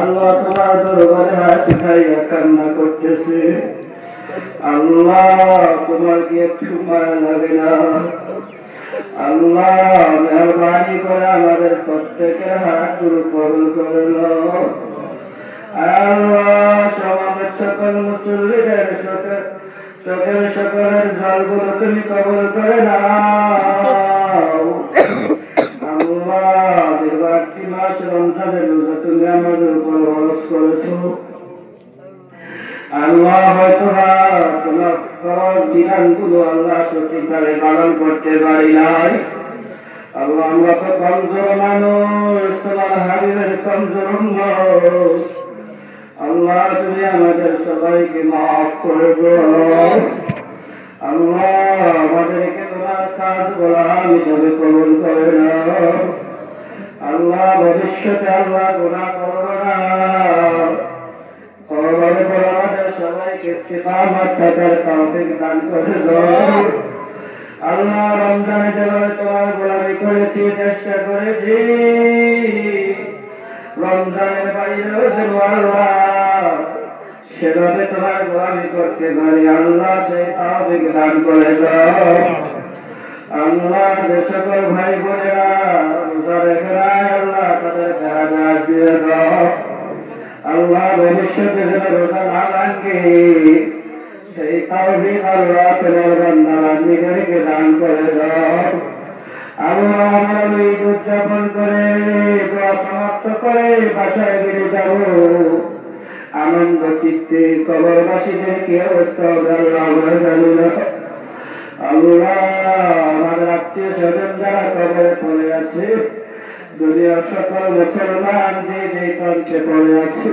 আল্লাহ তোমার দরবারে হাত খাইয়া কান্না করতেছে। আল্লাহ তোমার কি একটু মায়া লাগে না? আল্লাহ, মেহরবানি করে আমাদের প্রত্যেকের হাত কবুল করে। আল্লাহ সমাবেশ সকল মুসল্লিদের সকল সকল সকলের জলগুলো তুমি কবল করে নাও আল্লাহ দীর্ঘাটি মাস রমজানের রোজা তুমি আমাদের উপর খরচ করেছ। আল্লাহ হয়তো তোমার ফরজ বিধানগুলো আল্লাহ সঠিকভাবে পালন আমাদেরকে তোমার কাজ গোলাম হিসাবে করে আল্লাহ ভবিষ্যতে আল্লাহ গোনা করব না। তোমার সেভাবে তোমার গোলামি করতে পারি, আল্লাহ দান করে আল্লাহ সকল ভাই বোনেরা রোজা রেখে রায় আল্লাহ তাদের কাজ দিয়ে দাও আল্লাহ ভবিষ্যতে যেন রোজা না ভাঙ্গে সেই তৌফিক আল্লাহ তোমার বান্দারা নিজেকে দান করে দাও আল্লাহ আমরা ঈদ উদযাপন করে দোয়া সমাপ্ত করে বাসায় বেরিয়ে যাব আনন্দ চিত্তে কবরবাসীদের কি অবস্থা আল্লাহ আমরা জানি না আল্লাহ আমাদের আত্মীয় স্বজন যারা কবরে পড়ে আছে দুনিয়ার সকল মুসলমান যে যে কণ্ঠে পড়ে আছে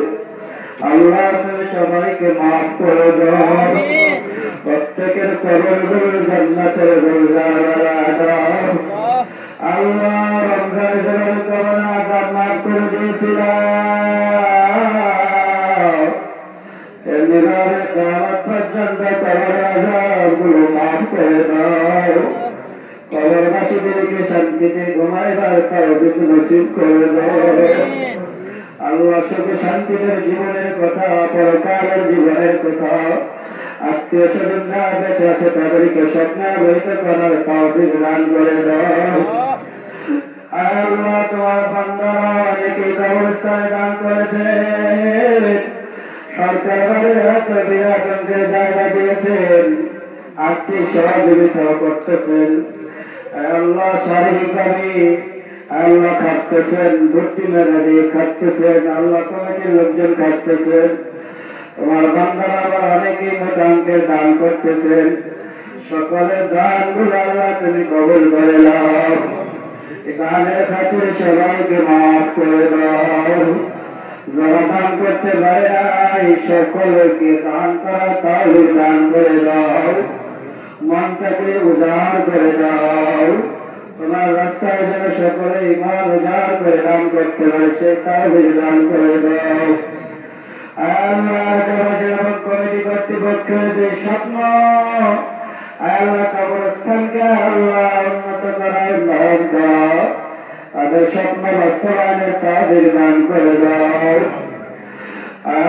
আল্লাহ তুমি সবাইকে মাফ করে দাও। প্রত্যেকের কবরগুলো জান্নাতের গুলজারা দাও। আল্লাহ। রমজান যেমন করোনা আজাব মাফ করে দিয়েছিলাম এমনিভাবে কামত পর্যন্ত কবর আজাবগুলো মাফ করে দাও। কবরবাসীদেরকে শান্তিতে ঘুমাইবার তৌফিক নসিব করে দাও। আল্লাহ শুধু শান্তিদের জীবনের কথা, পরকালের জীবনের কথা। আত্মীয় স্বজন না বেঁচে আছে, তাদেরকে করার করে আল্লাহ আল্লাহ খাটতেছেন ভর্তি দিয়ে খাটতেছেন আল্লাহ কমিটির লোকজন খাটতেছেন তোমার বান্দারা আবার অনেকেই মোটাঙ্কের দান করতেছেন। সকলের দানগুলো আল্লাহ তুমি কবল করে নাও। গানের খাতির সবাইকে মাফ করে দাও। যারা দান করতে পারে নাই, সকলকে দান করা তাহলে দান করে দাও। মনটাকে উজাড় করে দাও। সকলে ইমান উজাড় করে দান করতে পারে সে তাহলে দান করে দাও। কমিটি কর্তৃপক্ষের যে স্বপ্ন, আল্লাহ আল্লাহ উন্নত করার তাদের স্বপ্ন বাস্তবায়নের করে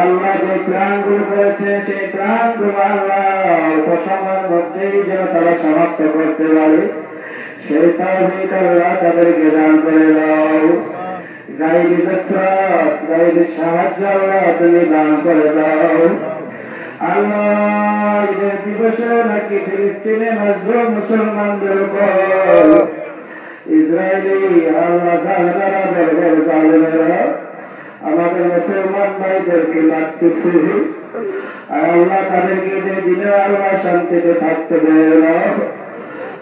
আল্লাহ যে করেছে, সেই প্রাণগুলো আল্লাহ মধ্যেই যেন তারা সমাপ্ত করতে পারে। সেই তাওফিক আল্লাহ তাদেরকে দান করে দাও গাইবি নসরত গাইবি সাহায্য তুমি দান করে দাও আল্লাহ ঈদের দিবসে নাকি ফিলিস্তিনে মজলুম মুসলমানদের উপর ইসরায়েলি আল্লাহ জালেমেরা আমাদের মুসলমান ভাইদেরকে মারতেছে আল্লাহ তাদেরকে যে দিনে আল্লাহ শান্তিতে থাকতে দেয়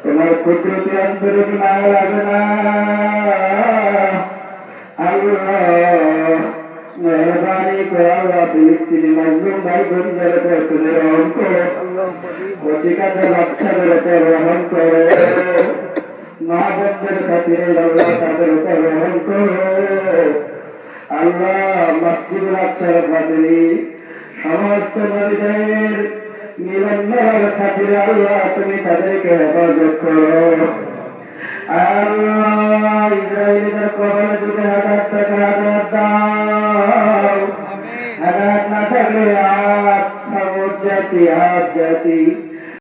তোমার কুদরতি অন্তরে মায়া লাগে না। মেহরবানি করে আল্লাহ মজলুম ভাই বোনদের উপর তুমি রহম করো। কচিকাতে বাচ্চাদের উপর রহম করো। মা খাতিরে আল্লাহ তাদের উপর করো। আল্লাহ খাতিরে সমস্ত নদীদের মিলনের খাতির আল্লাহ তুমি তাদেরকে হেফাজত করো আল্লাহ ইসরায়েলিদের কবলে যদি হাজার টাকা হাজার জাতি আজ জাতি।